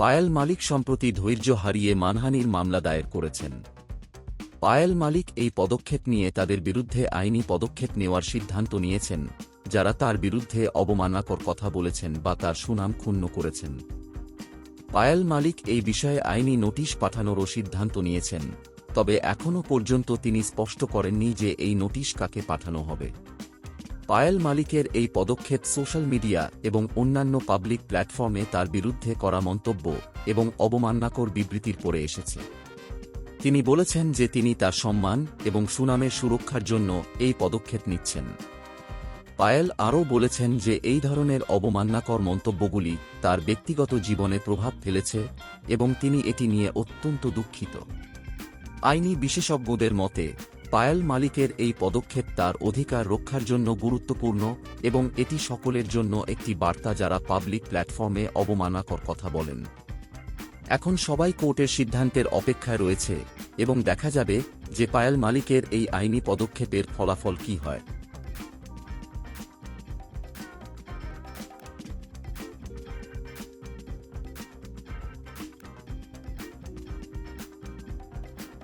পায়েল মালিক সম্প্রতি ধৈর্য হারিয়ে মানহানির মামলা দায়ের করেছেন। পায়েল মালিক এই পদক্ষেপ নিয়ে তাদের বিরুদ্ধে আইনি পদক্ষেপ নেওয়ার সিদ্ধান্ত নিয়েছেন, যারা তার বিরুদ্ধে অবমাননাকর কথা বলেছেন বা তার সুনাম ক্ষুণ্ণ করেছেন। পায়েল মালিক এই বিষয়ে আইনি নোটিশ পাঠানোরও সিদ্ধান্ত নিয়েছেন, তবে এখনও পর্যন্ত তিনি স্পষ্ট করেননি যে এই নোটিশ কাকে পাঠানো হবে। পায়েল মালিকের এই পদক্ষেপ সোশ্যাল মিডিয়া এবং অন্যান্য পাবলিক প্ল্যাটফর্মে তার বিরুদ্ধে করা মন্তব্য এবং অবমাননাকর বিবৃতির পরে এসেছে। তিনি বলেছেন যে তিনি তার সম্মান এবং সুনামের সুরক্ষার জন্য এই পদক্ষেপ নিচ্ছেন। পায়েল আরও বলেছেন যে এই ধরনের অবমাননাকর মন্তব্যগুলি তার ব্যক্তিগত জীবনে প্রভাব ফেলেছে এবং তিনি এটি নিয়ে অত্যন্ত দুঃখিত। আইনি বিশেষজ্ঞদের মতে পায়েল মালিকের এই পদক্ষেপ তার অধিকার রক্ষার জন্য গুরুত্বপূর্ণ এবং এটি সকলের জন্য একটি বার্তা যারা পাবলিক প্ল্যাটফর্মে অবমাননাকর কথা বলেন। এখন সবাই কোর্টের সিদ্ধান্তের অপেক্ষায় রয়েছে এবং দেখা যাবে যে পায়াল মালিকের এই আইনি পদক্ষেপের ফলাফল কী হয়।